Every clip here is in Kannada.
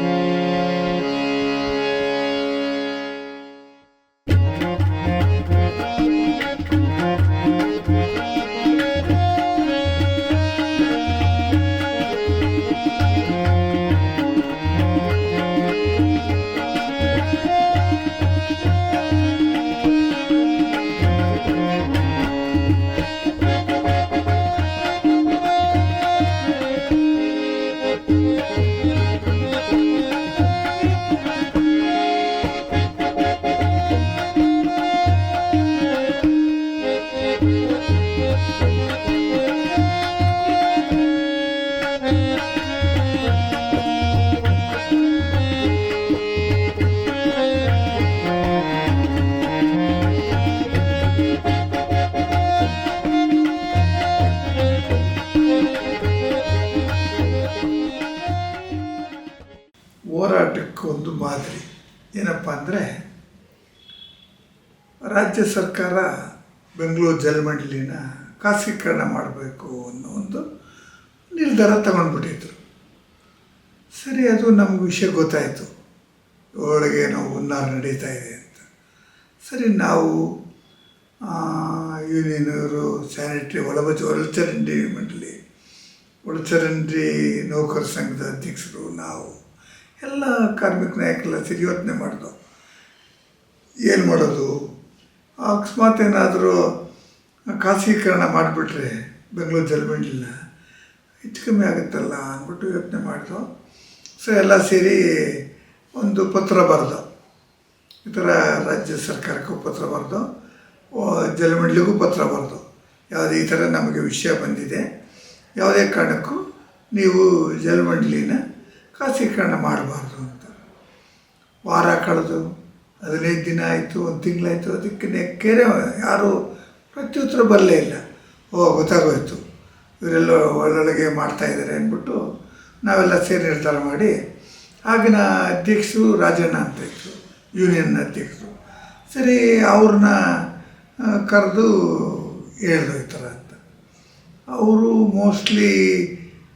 ಹೋರಾಟಕ್ಕೆ ಒಂದು ಮಾದರಿ. ಏನಪ್ಪ ಅಂದರೆ ರಾಜ್ಯ ಸರ್ಕಾರ ಬೆಂಗಳೂರು ಜಲಮಂಡಲಿನ ಖಾಸಗೀಕರಣ ಮಾಡಬೇಕು ಅನ್ನೋ ಒಂದು ನಿರ್ಧಾರ ತಗೊಂಡ್ಬಿಟ್ಟಿದ್ರು. ಸರಿ, ಅದು ನಮ್ಗೆ ವಿಷಯ ಗೊತ್ತಾಯಿತು. ಒಳಗೆ ನಾವು ಹುನ್ನಾರ ನಡೀತಾ ಇದೆ ಅಂತ. ಸರಿ, ನಾವು ಯೂನಿಯನವರು, ಸ್ಯಾನಿಟ್ರಿ, ಒಳಬಜ್, ಒಳಚರಂಡಿ ಮಂಡಳಿ, ಒಳಚರಂಡಿ ನೌಕರ ಸಂಘದ ಅಧ್ಯಕ್ಷರು, ನಾವು ಎಲ್ಲ ಕಾರ್ಮಿಕ ನಾಯಕರೆಲ್ಲ ಸೇರಿ ಯೋಚನೆ ಮಾಡಿದ್ರು ಏನು ಮಾಡೋದು? ಅಕಸ್ಮಾತ್ ಏನಾದರೂ ಖಾಸಗೀಕರಣ ಮಾಡಿಬಿಟ್ರೆ ಬೆಂಗಳೂರು ಜಲಮಂಡಲಿನ ಹೆಚ್ಚು ಕಮ್ಮಿ ಆಗುತ್ತಲ್ಲ ಅಂದ್ಬಿಟ್ಟು ಯೋಚನೆ ಮಾಡಿದ್ರು ಸೊ ಎಲ್ಲ ಸೇರಿ ಒಂದು ಪತ್ರ ಬರೆದು. ಈ ಥರ ರಾಜ್ಯ ಸರ್ಕಾರಕ್ಕೂ ಪತ್ರ ಬರೆದು ಜಲಮಂಡಲಿಗೂ ಪತ್ರ ಬರೆದು. ಯಾವುದೇ ಈ ಥರ ನಮಗೆ ವಿಷಯ ಬಂದಿದೆ. ಯಾವುದೇ ಕಾರಣಕ್ಕೂ ನೀವು ಜಲಮಂಡಲಿನ ಖಾಸಗೀಕರಣ ಮಾಡಬಾರ್ದು ಅಂತ. ವಾರ ಕಳೆದು ಹದಿನೈದು ದಿನ ಆಯಿತು, ಒಂದು ತಿಂಗಳಾಯಿತು ಅದಕ್ಕೆ ಕೆರೆ ಯಾರೂ ಪ್ರತ್ಯುತ್ತರ ಬರಲೇ ಇಲ್ಲ. ಓ, ಗೊತ್ತಾಗೋಯ್ತು. ಇವರೆಲ್ಲ ಒಳ್ಳೊಳಗೆ ಮಾಡ್ತಾಯಿದ್ದಾರೆ ಅಂದ್ಬಿಟ್ಟು ನಾವೆಲ್ಲ ಸೇರಿ ನಿರ್ಧಾರ ಮಾಡಿ ಆಗಿನ ಅಧ್ಯಕ್ಷರು ರಾಜಣ್ಣ ಅಂತ ಇತ್ತು ಯೂನಿಯನ್ ಅಧ್ಯಕ್ಷರು. ಸರಿ, ಅವ್ರನ್ನ ಕರೆದು ಹೇಳಿದ್ರು ಅಂತ. ಅವರು ಮೋಸ್ಟ್ಲಿ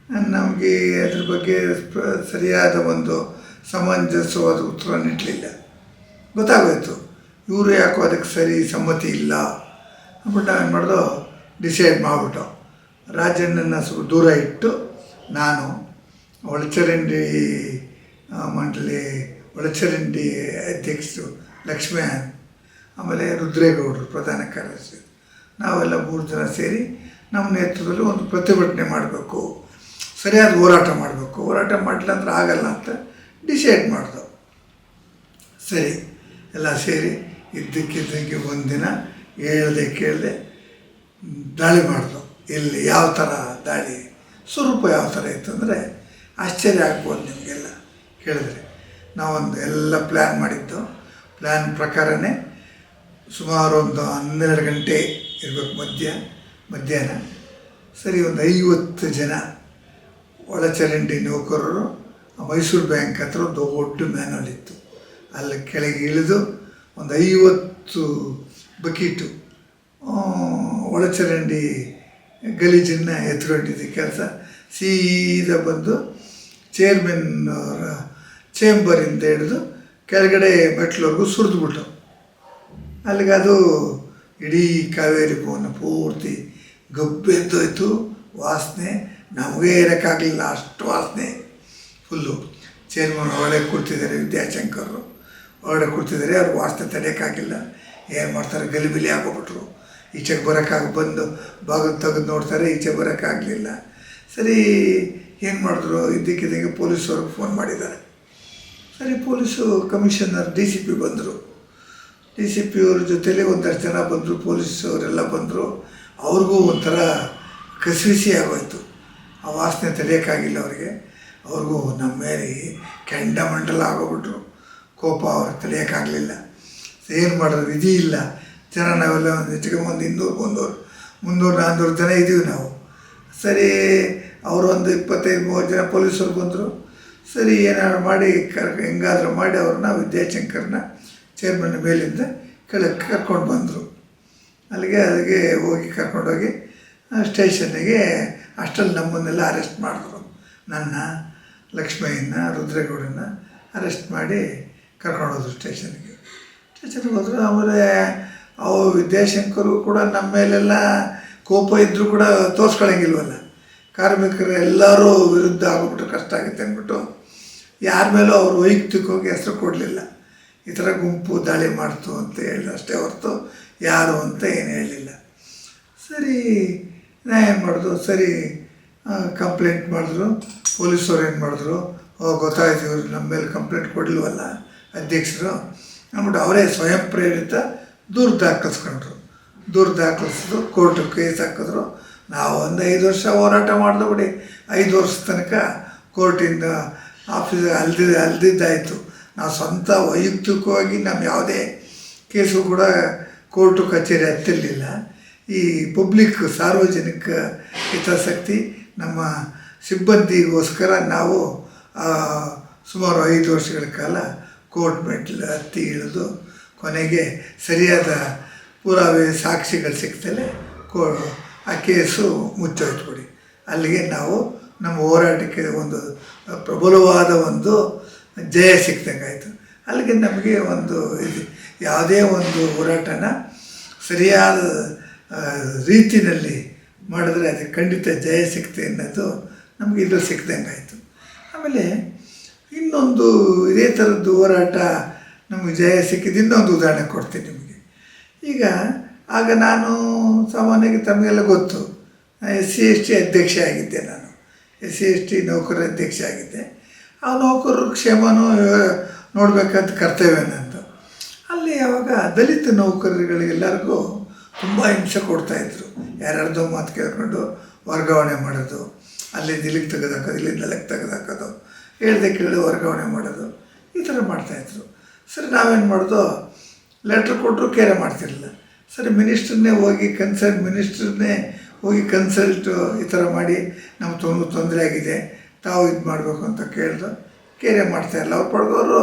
ನಮಗೆ ಅದ್ರ ಬಗ್ಗೆ ಸರಿಯಾದ ಒಂದು ಸಮಂಜಸವಾದ ಉತ್ತರ ನೀಡಲಿಲ್ಲ ಗೊತ್ತಾಗೋಯಿತು. ಇವರು ಯಾಕೋ ಅದಕ್ಕೆ ಸರಿ ಸಮ್ಮತಿ ಇಲ್ಲ. ಅಂದ್ಬಿಟ್ಟು ಏನು ಮಾಡಿದೋ ಡಿಸೈಡ್ ಮಾಡಿಬಿಟ್ಟು. ರಾಜಣ್ಣನ ಸ್ವಲ್ಪ ದೂರ ಇಟ್ಟು ನಾನು ಒಳಚರಂಡಿ ಮಂಡಳಿ, ಒಳಚರಂಡಿ ಅಧ್ಯಕ್ಷರು ಲಕ್ಷ್ಮೀನ್ ಆಮೇಲೆ ರುದ್ರೇಗೌಡರು ಪ್ರಧಾನ ಕಾರ್ಯದರ್ಶಿ. ನಾವೆಲ್ಲ ಮೂರು ಜನ ಸೇರಿ ನಮ್ಮ ನೇತೃತ್ವದಲ್ಲಿ ಒಂದು ಪ್ರತಿಭಟನೆ ಮಾಡಬೇಕು. ಸರಿಯಾದ ಹೋರಾಟ ಮಾಡಬೇಕು. ಹೋರಾಟ ಮಾಡಲಿಲ್ಲ ಅಂದ್ರೆ ಆಗಲ್ಲ ಅಂತ ಡಿಸೈಡ್ ಮಾಡ್ದು. ಸರಿ, ಎಲ್ಲ ಸೇರಿ ಇದ್ದಕ್ಕಿದ್ದಂಗೆ ಒಂದಿನ ಹೇಳ್ದೆ ಕೇಳದೆ ದಾಳಿ ಮಾಡ್ದು. ಎಲ್ಲಿ, ಯಾವ ಥರ ದಾಳಿ, ಸ್ವರೂಪ ಯಾವ ಥರ ಇತ್ತು ಅಂದರೆ ಆಶ್ಚರ್ಯ ಆಗ್ಬೋದು ನಿಮಗೆಲ್ಲ ಕೇಳಿದ್ರೆ. ನಾವೊಂದು ಎಲ್ಲ ಪ್ಲ್ಯಾನ್ ಮಾಡಿದ್ದು. ಪ್ಲ್ಯಾನ್ ಪ್ರಕಾರನೇ ಸುಮಾರು ಒಂದು ಹನ್ನೆರಡು ಗಂಟೆ ಇರಬೇಕು ಮಧ್ಯ, ಮಧ್ಯಾಹ್ನ. ಸರಿ, ಒಂದು ಐವತ್ತು ಜನ ಒಳಚರಂಡಿ ನೌಕರರು ಮೈಸೂರು ಬ್ಯಾಂಕ್ ಹತ್ರ ದೊಡ್ಡ ಮ್ಯಾನಲ್ ಇತ್ತು. ಅಲ್ಲಿ ಕೆಳಗೆ ಇಳಿದು ಒಂದು ಐವತ್ತು ಬಕೀಟು ಒಳಚರಂಡಿ ಗಲೀಜನ್ನು ಎತ್ಕೊಂಡಿದ್ದ ಕೆಲಸ. ಸೀದಾ ಬಂದು ಚೇರ್ಮನ್ ಅವರ ಚೇಂಬರಿಂದ ಹಿಡಿದು ಕೆಳಗಡೆ ಮೆಟ್ಲವರೆಗೂ ಸುರಿದ್ಬಿಟ್ಟು ಅಲ್ಲಿಗೆ ಅದು ಇಡೀ ಕಾವೇರಿ ಭವನ ಪೂರ್ತಿ ಗಬ್ಬೆದ್ದೋಯ್ತು, ವಾಸನೆ. ನಮಗೆ ಇರೋಕ್ಕಾಗಲಿಲ್ಲ ಅಷ್ಟು ವಾಸನೆ. ಫುಲ್ಲು ಚೇರ್ಮನ್ ಒಳಗೆ ಕೂರ್ತಿದ್ದಾರೆ ವಿದ್ಯಾಶಂಕರರು. ಒಳಗಡೆ ಕೂರ್ತಿದ್ದಾರೆ ಅವ್ರಿಗೆ ವಾಸನೆ ತಡೆಯೋಕ್ಕಾಗಿಲ್ಲ. ಏನು ಮಾಡ್ತಾರೆ? ಗಲಿಬಿಲಿ ಆಗೋಗ್ಬಿಟ್ರು ಈಚೆಗೆ ಬರೋಕ್ಕಾಗ ಬಂದು ಬಾಗಿಲು ತೆಗೆದು ನೋಡ್ತಾರೆ, ಈಚೆ ಬರೋಕ್ಕಾಗಲಿಲ್ಲ. ಸರಿ, ಏನು ಮಾಡಿದ್ರು? ಇದ್ದಕ್ಕಿದ್ದಂಗೆ ಪೊಲೀಸವ್ರಿಗೆ ಫೋನ್ ಮಾಡಿದ್ದಾರೆ. ಸರಿ, police commissioner D C P ಬಂದರು. ಡಿ ಸಿ ಪಿ ಅವ್ರ ಜೊತೆಲಿ ಒಂದಷ್ಟು ಜನ ಬಂದರು ಪೊಲೀಸವರೆಲ್ಲ ಬಂದರು. ಅವ್ರಿಗೂ ಒಂಥರ ಕಸಿವಿಸಿ ಆಗೋಯ್ತು. ಆ ವಾಸನೆ ತಡೆಯೋಕ್ಕಾಗಿಲ್ಲ ಅವರಿಗೆ. ಅವ್ರಿಗೂ ನಮ್ಮ ಮೇಲೆ ಕೆಂಡ ಮಂಡಲ ಆಗೋಗ್ಬಿಟ್ರು. ಕೋಪ ಅವ್ರಿಗೆ ತಡೆಯೋಕ್ಕಾಗಲಿಲ್ಲ. ಏನು ಮಾಡೋದು? ವಿಧಿ ಇಲ್ಲ. ಜನ ನಾವೆಲ್ಲ ಒಂದು ಹೆಚ್ಚಿಗೆ ಒಂದು ಇನ್ನೂರು ಮುನ್ನೂರು ಮುನ್ನೂರು ನಾನ್ನೂರು ಜನ ಇದ್ದೀವಿ ನಾವು. ಸರಿ, ಅವರು ಒಂದು ಇಪ್ಪತ್ತೈದು, ಮೂವತ್ತು ಜನ ಪೊಲೀಸರು ಬಂದರು. ಸರಿ, ಏನಾದ್ರು ಮಾಡಿ ಕರ್, ಹೆಂಗಾದರೂ ಮಾಡಿ ಅವ್ರನ್ನ, ವಿದ್ಯಾಶಂಕರ್ನ ಚೇರ್ಮನ್ ಮೇಲಿಂದ ಕೆಳಕ್ಕೆ ಕರ್ಕೊಂಡು ಬಂದರು. ಅಲ್ಲಿಗೆ ಅಲ್ಲಿಗೆ ಹೋಗಿ ಕರ್ಕೊಂಡೋಗಿ ಸ್ಟೇಷನ್ನಿಗೆ ಅಷ್ಟರಲ್ಲಿ ನಮ್ಮನ್ನೆಲ್ಲ ಅರೆಸ್ಟ್ ಮಾಡಿದ್ರು. ನನ್ನ ಲಕ್ಷ್ಮಯ್ಯನ ರುದ್ರೇಗೌಡನ ಅರೆಸ್ಟ್ ಮಾಡಿ ಕರ್ಕೊಂಡೋದ್ರು ಸ್ಟೇಷನ್ಗೆ. ಸ್ಟೇಷನ್ಗೆ ಹೋದರು ಆಮೇಲೆ ಅವು ವಿದ್ಯಾಶಂಕರು ಕೂಡ ನಮ್ಮ ಮೇಲೆಲ್ಲ ಕೋಪ ಇದ್ದರೂ ಕೂಡ ತೋರಿಸ್ಕೊಳಂಗಿಲ್ವಲ್ಲ. ಕಾರ್ಮಿಕರು ಎಲ್ಲರೂ ವಿರುದ್ಧ ಆಗೋಗ್ಬಿಟ್ಟು ಕಷ್ಟ ಆಗುತ್ತೆ ಅಂದ್ಬಿಟ್ಟು ಯಾರ ಮೇಲೂ ಅವರು ವೈಯಕ್ತಿಕವಾಗಿ ಹೆಸರು ಕೊಡಲಿಲ್ಲ. ಈ ಥರ ಗುಂಪು ದಾಳಿ ಮಾಡ್ತು ಅಂತ ಹೇಳಿ ಅಷ್ಟೇ ಹೊರತು ಯಾರು ಅಂತ ಏನು ಹೇಳಲಿಲ್ಲ ಸರಿ ಏನು ಮಾಡಿದ್ರು, ಸರಿ ಕಂಪ್ಲೇಂಟ್ ಮಾಡಿದ್ರು ಪೊಲೀಸವ್ರು ಏನು ಮಾಡಿದ್ರು, ಓ, ಗೊತ್ತಾಯ್ತು, ಇವ್ರು ನಮ್ಮ ಮೇಲೆ ಕಂಪ್ಲೇಂಟ್ ಕೊಡಲಿಲ್ವಲ್ಲ ಅಧ್ಯಕ್ಷರು ಅಂದ್ಬಿಟ್ಟು ಅವರೇ ಸ್ವಯಂ ಪ್ರೇರಿತ ದೂರು ದಾಖಲಿಸ್ಕೊಂಡ್ರು. ದೂರು ದಾಖಲಿಸಿದ್ರು ಕೋರ್ಟ್ ಕೇಸ್ ಹಾಕಿದ್ರು. ನಾವು ಒಂದು ಐದು ವರ್ಷ ಹೋರಾಟ ಮಾಡಿದ್ರು ಬಿಡಿ. ಐದು ವರ್ಷ ತನಕ ಕೋರ್ಟಿಂದ ಆಫೀಸ್ ಅಲ್ದಿ, ಅಲ್ದಿದ್ದಾಯಿತು. ನಾವು ಸ್ವಂತ ವೈಯಕ್ತಿಕವಾಗಿ ನಮ್ಮ ಯಾವುದೇ ಕೇಸು ಕೂಡ ಕೋರ್ಟು ಕಚೇರಿ ಹತ್ತಿರಲಿಲ್ಲ. ಈ ಪಬ್ಲಿಕ್ ಸಾರ್ವಜನಿಕ ಹಿತಾಸಕ್ತಿ ನಮ್ಮ ಸಿಬ್ಬಂದಿಗೋಸ್ಕರ ನಾವು ಸುಮಾರು ಐದು ವರ್ಷಗಳ ಕಾಲ ಕೋರ್ಟ್ ಮೆಟ್ಲು ಹತ್ತಿ ಇಳಿದು ಕೊನೆಗೆ ಸರಿಯಾದ ಪುರಾವೆ ಸಾಕ್ಷಿಗಳು ಸಿಗ್ತಲೇ ಕೋ, ಆ ಕೇಸು ಮುಚ್ಚೋಯ್ತು ಬಿಡಿ. ಅಲ್ಲಿಗೆ ನಾವು ನಮ್ಮ ಹೋರಾಟಕ್ಕೆ ಒಂದು ಪ್ರಬಲವಾದ ಒಂದು ಜಯ ಸಿಕ್ದಂಗಾಯಿತು. ಅಲ್ಲಿಗೆ ನಮಗೆ ಒಂದು ಇದು, ಯಾವುದೇ ಒಂದು ಹೋರಾಟನ ಸರಿಯಾದ ರೀತಿಯಲ್ಲಿ ಮಾಡಿದ್ರೆ ಅದಕ್ಕೆ ಖಂಡಿತ ಜಯ ಸಿಕ್ತೆ ಅನ್ನೋದು ನಮಗೆ ಇದು ಸಿಕ್ದಂಗಾಯಿತು ಆಮೇಲೆ ಇನ್ನೊಂದು ಇದೇ ಥರದ್ದು ಹೋರಾಟ ನಮಗೆ ಜಯ ಸಿಕ್ಕಿದ್ದು ಇನ್ನೊಂದು ಉದಾಹರಣೆ ಕೊಡ್ತೀನಿ ನಿಮಗೆ. ಈಗ, ಆಗ ನಾನು ಸಾಮಾನ್ಯವಾಗಿ ತಮಗೆಲ್ಲ ಗೊತ್ತು ಎಸ್ ಸಿ ಎಸ್ ಟಿ ಅಧ್ಯಕ್ಷ ಆಗಿದ್ದೆ ನಾನು. ಎಸ್ ಸಿ ಎಸ್ ಟಿ ನೌಕರ ಅಧ್ಯಕ್ಷ ಆಗಿದ್ದೆ. ಆ ನೌಕರರ ಕ್ಷೇಮನೂ ನೋಡಬೇಕಂತ ಕರ್ತವ್ಯ ನಂದು. ಅಲ್ಲಿ ಯಾವಾಗ ದಲಿತ ನೌಕರರುಗಳಿಗೆಲ್ಲರಿಗೂ ತುಂಬ ಹಿಂಸೆ ಕೊಡ್ತಾಯಿದ್ರು ಯಾರ್ಯಾರ್ದೋ ಮಾತು ಕೇಳ್ಕೊಂಡು ವರ್ಗಾವಣೆ ಮಾಡೋದು ಅಲ್ಲಿಂದ ಇಲ್ಲಿಗೆ ತೆಗೆದಾಕೋದು ಇಲ್ಲಿಂದ ಅಲ್ಲಿಗೆ ತೆಗೆದಾಕೋದು, ಹೇಳ್ದೆ ಕೇಳಿ ವರ್ಗಾವಣೆ ಮಾಡೋದು, ಈ ಥರ ಮಾಡ್ತಾಯಿದ್ರು ಸರಿ, ನಾವೇನು ಮಾಡೋದು? ಲೆಟ್ರ್ ಕೊಟ್ಟರು ಕೇರೆ ಮಾಡ್ತಿರಲಿಲ್ಲ. ಸರಿ ಮಿನಿಸ್ಟ್ರನ್ನೇ ಹೋಗಿ ಕನ್ಸಲ್ಟ್ ಮಿನಿಸ್ಟ್ರನ್ನೇ ಹೋಗಿ ಕನ್ಸಲ್ಟು ಈ ಥರ ಮಾಡಿ ನಮ್ಮ ತುಂಬ ತೊಂದರೆ ಆಗಿದೆ, ತಾವು ಇದು ಮಾಡಬೇಕು ಅಂತ ಕೇಳಿದ್ರು ಕೇರೆ ಮಾಡ್ತಾಯಿರಲ್ಲ ಅವ್ರು ಪಡೆದವರು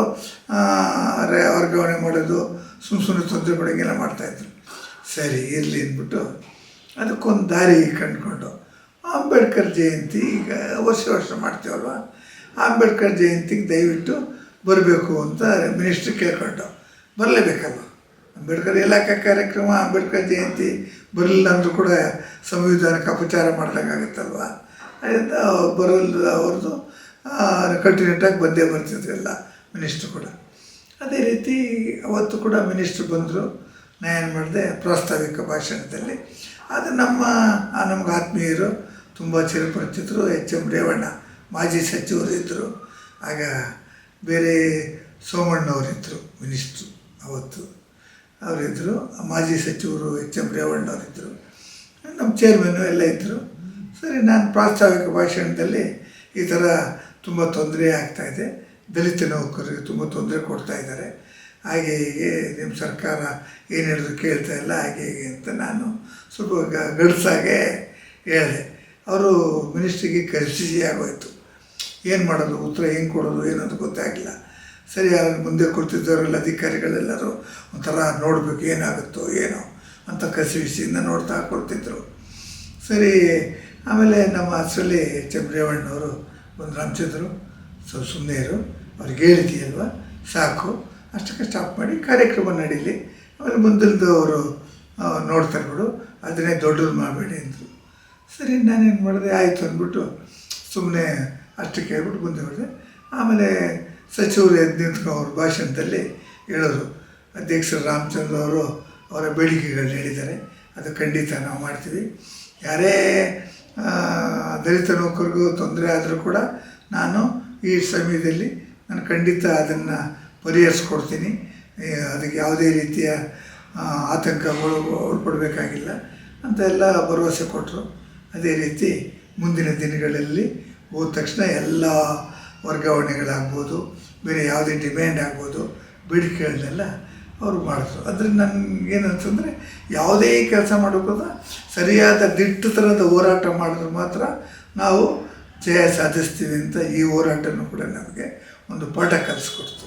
ವರ್ಗಾವಣೆ ಮಾಡೋದು ಸುಮ್ಮ ಸುಮ್ಮನೆ ತೊಂದರೆ ಪಡೋಂಗೆಲ್ಲ ಮಾಡ್ತಾಯಿದ್ರು ಸರಿ, ಇರಲಿ ಅಂದ್ಬಿಟ್ಟು ಅದಕ್ಕೊಂದು ದಾರಿ ಕಂಡುಕೊಂಡು ಅಂಬೇಡ್ಕರ್ ಜಯಂತಿ ಈಗ ವರ್ಷ ವರ್ಷ ಮಾಡ್ತೀವಲ್ವ? ಅಂಬೇಡ್ಕರ್ ಜಯಂತಿಗೆ ದಯವಿಟ್ಟು ಬರಬೇಕು ಅಂತ ಮಿನಿಸ್ಟ್ರ್ ಕೇಳ್ಕೊಂಡು ಬರಲೇಬೇಕಲ್ವ? ಅಂಬೇಡ್ಕರ್ ಇಲಾಖೆ ಕಾರ್ಯಕ್ರಮ, ಅಂಬೇಡ್ಕರ್ ಜಯಂತಿ ಬರಲಿಲ್ಲ ಅಂದರೂ ಕೂಡ ಸಂವಿಧಾನಕ್ಕೆ ಅಪಚಾರ ಮಾಡಿದಂಗಾಗತ್ತಲ್ವ ಅದರಿಂದ ಬರಲ್ಲ ಅವ್ರದ್ದು ಕಂಟಿನ್ಯೂಟಾಗಿ ಬಂದೇ ಬರ್ತಿದ್ರಲ್ಲ ಮಿನಿಸ್ಟ್ರು ಕೂಡ. ಅದೇ ರೀತಿ ಅವತ್ತು ಕೂಡ ಮಿನಿಸ್ಟ್ರು ಬಂದರು. ನಾ ಏನು ಮಾಡಿದೆ ಪ್ರಾಸ್ತಾವಿಕ ಭಾಷಣದಲ್ಲಿ. ಅದು ನಮ್ಮ ನಮ್ಗೆ ಆತ್ಮೀಯರು ತುಂಬ ಚಿರಪರಿಚಿತರು, ಎಚ್ ಎಂ ರೇವಣ್ಣ, ಮಾಜಿ ಸಚಿವರು ಇದ್ದರು ಆಗ ಬೇರೆ ಸೋಮಣ್ಣವರಿದ್ದರು ಮಿನಿಸ್ಟ್ರು ಅವತ್ತು ಅವರಿದ್ದರು ಮಾಜಿ ಸಚಿವರು ಎಚ್ ಎಂ ರೇವಣ್ಣವರಿದ್ದರು ನಮ್ಮ ಚೇರ್ಮನ್ನು ಎಲ್ಲ ಇದ್ದರು ಸರಿ, ನಾನು ಪ್ರಾಸ್ತಾವಿಕ ಭಾಷಣದಲ್ಲಿ ಈ ಥರ ತುಂಬ ತೊಂದರೆ ಆಗ್ತಾಯಿದೆ ದಲಿತ ನೌಕರರಿಗೆ ತುಂಬ ತೊಂದರೆ ಕೊಡ್ತಾ ಇದ್ದಾರೆ. ಹಾಗೆ ಹೀಗೆ ನಿಮ್ಮ ಸರ್ಕಾರ ಏನು ಹೇಳಿದ್ರು ಕೇಳ್ತಾ ಇಲ್ಲ, ಹಾಗೆ ಹೀಗೆ ಅಂತ ನಾನು ಸ್ವಲ್ಪ ಗಡ್ಸಾಗೆ ಹೇಳಿದೆ. ಅವರು ಮಿನಿಸ್ಟ್ರಿಗೆ ಕನ್ಫ್ಯೂಸಿ ಆಗೋಯ್ತು. ಏನು ಮಾಡೋದು, ಉತ್ತರ ಏನು ಕೊಡೋದು ಏನಂತ ಗೊತ್ತಾಗಿಲ್ಲ ಸರಿ ಅಲ್ಲಿ ಮುಂದೆ ಕೊಡ್ತಿದ್ದವರೆಲ್ಲ ಅಧಿಕಾರಿಗಳೆಲ್ಲರೂ ಒಂಥರ ನೋಡಬೇಕು, ಏನಾಗುತ್ತೋ, ಏನೋ ಅಂತ ಕಸಿವಿಸಿಯಿಂದ ನೋಡ್ತಾ ಕೊಡ್ತಿದ್ರು. ಸರಿ, ಆಮೇಲೆ ನಮ್ಮ ಅಸಲಿ ಚಂದ್ರೇವಣ್ಣವರು ಒಂದು ರಾಮಚಂದ್ರು ಸ್ವಲ್ಪ ಸುಮ್ಮನೆ ಇರು. ಅವ್ರಿಗೆ ಹೇಳ್ತೀಯಲ್ವ ಸಾಕು. ಅಷ್ಟಕ್ಕೆ ಸ್ಟಾಪ್ ಮಾಡಿ ಕಾರ್ಯಕ್ರಮ ನಡೀಲಿ. ಆಮೇಲೆ ಮುಂದಿಲ್ದು ಅವರು ನೋಡ್ತಾರೆ ಬಿಡು ಅದನ್ನೇ ದೊಡ್ಡದು ಮಾಡಬೇಡಿ ಅಂದರು. ಸರಿ, ನಾನೇನು ಮಾಡಿದೆ? ಆಯಿತು ಅಂದ್ಬಿಟ್ಟು ಸುಮ್ಮನೆ ಅಷ್ಟಕ್ಕೆ ಹೇಳ್ಬಿಟ್ಟು ಮುಂದೆ ಹೊಡೆದೆ. ಆಮೇಲೆ ಸಚಿವರು ಎದ್ದು ನಿಂತ್ಕೊಂಡು ಅವ್ರ ಭಾಷಣದಲ್ಲಿ ಹೇಳೋರು, ಅಧ್ಯಕ್ಷರು ರಾಮಚಂದ್ರ ಅವರು ಅವರ ಬೇಡಿಕೆಗಳನ್ನ ಹೇಳಿದ್ದಾರೆ. ಅದು ಖಂಡಿತ ನಾವು ಮಾಡ್ತೀವಿ. ಯಾರೇ ದಲಿತ ನೌಕರಿಗೂ ತೊಂದರೆ ಆದರೂ ಕೂಡ ನಾನು ಈ ಸಮಯದಲ್ಲಿ ನಾನು ಖಂಡಿತ ಅದನ್ನು ಪರಿಹರಿಸ್ಕೊಡ್ತೀನಿ. ಅದಕ್ಕೆ ಯಾವುದೇ ರೀತಿಯ ಆತಂಕಗಳು ಒಳಪಡಬೇಕಾಗಿಲ್ಲ ಅಂತ ಎಲ್ಲ ಭರವಸೆ ಕೊಟ್ಟರು. ಅದೇ ರೀತಿ ಮುಂದಿನ ದಿನಗಳಲ್ಲಿ ಹೋದ ತಕ್ಷಣ ಎಲ್ಲ ವರ್ಗಾವಣೆಗಳಾಗ್ಬೋದು, ಬೇರೆ ಯಾವುದೇ ಡಿಮ್ಯಾಂಡ್ ಆಗ್ಬೋದು, ಬೇಡಿಕೆಗಳನ್ನೆಲ್ಲ ಅವರು ಮಾಡಿದ್ರು ಅದರಿಂದ ನನಗೇನಂತಂದರೆ ಯಾವುದೇ ಕೆಲಸ ಮಾಡಬೇಕಾದ ಸರಿಯಾದ ದಿಟ್ಟತನದ ಹೋರಾಟ ಮಾಡಿದ್ರೆ ಮಾತ್ರ ನಾವು ಜಯ ಸಾಧಿಸ್ತೀವಿ ಅಂತ ಈ ಹೋರಾಟನೂ ಕೂಡ ನಮಗೆ ಒಂದು ಪಾಠ ಕಲಿಸ್ಕೊಡ್ತು